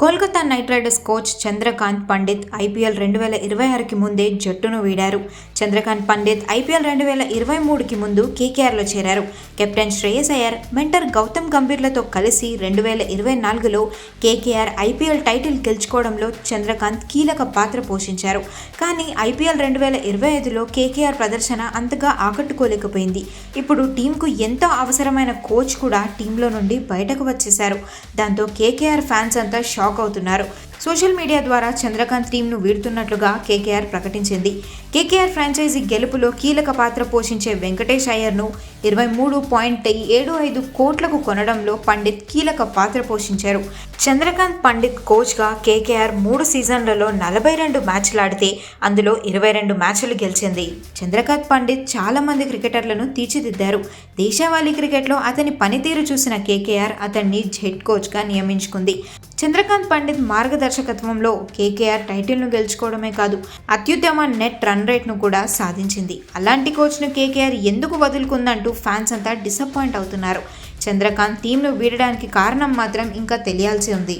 Kolkata Knight Riders coach Chandrakant Pandit IPL రెండు వేల ఇరవై ఆరుకి ముందే జట్టును వీడారు. చంద్రకాంత్ పండిత్ ఐపీఎల్ రెండు వేల ఇరవై మూడుకి ముందు కేకేఆర్లో చేరారు. కెప్టెన్ శ్రేయస్ అయ్యర్ మెంటర్ గౌతమ్ గంభీర్లతో కలిసి రెండు వేల ఇరవై నాలుగులో కేకేఆర్ ఐపీఎల్ టైటిల్ గెలుచుకోవడంలో చంద్రకాంత్ కీలక పాత్ర పోషించారు. కానీ ఐపీఎల్ రెండు వేల ఇరవై ఐదులో కేకేఆర్ ప్రదర్శన అంతగా ఆకట్టుకోలేకపోయింది. ఇప్పుడు టీంకు ఎంతో అవసరమైన కోచ్ కూడా టీంలో నుండి బయటకు వచ్చేశారు. దాంతో కేకేఆర్ ఫ్యాన్స్ అంతా షాక్ అవుతున్నారు. సోషల్ మీడియా ద్వారా చంద్రకాంత్ టీంను వీడుతున్నట్లుగా కేకేఆర్ ప్రకటించింది. కేకేఆర్ ఫ్రాంచైజీ గెలుపులో కీలక పాత్ర పోషించే వెంకటేష్ అయ్యర్ను ఇరవై మూడు పాయింట్ ఏడు ఐదు కోట్లకు కొనడంలో పండిత్ కీలక పాత్ర పోషించారు. చంద్రకాంత్ పండిత్ కోచ్గా కేకేఆర్ మూడు సీజన్లలో నలభై రెండు మ్యాచ్లు ఆడితే అందులో ఇరవై రెండు మ్యాచ్లు గెలిచింది. చంద్రకాంత్ పండిత్ చాలామంది క్రికెటర్లను తీర్చిదిద్దారు. దేశవాళీ క్రికెట్లో అతని పనితీరు చూసిన కేకేఆర్ అతన్ని హెడ్ కోచ్గా నియమించుకుంది. చంద్రకాంత్ పండిత్ మార్గదర్శకత్వంలో కేకేఆర్ టైటిల్ను గెలుచుకోవడమే కాదు అత్యుత్తమ నెట్ రన్ రేట్ను కూడా సాధించింది. అలాంటి కోచ్ను కేకేఆర్ ఎందుకు వదులుకుందంటూ ఫ్యాన్స్ అంతా డిసప్పాయింట్ అవుతున్నారు. చంద్రకాంత్ టీంను వీడడానికి కారణం మాత్రం ఇంకా తెలియాల్సి ఉంది.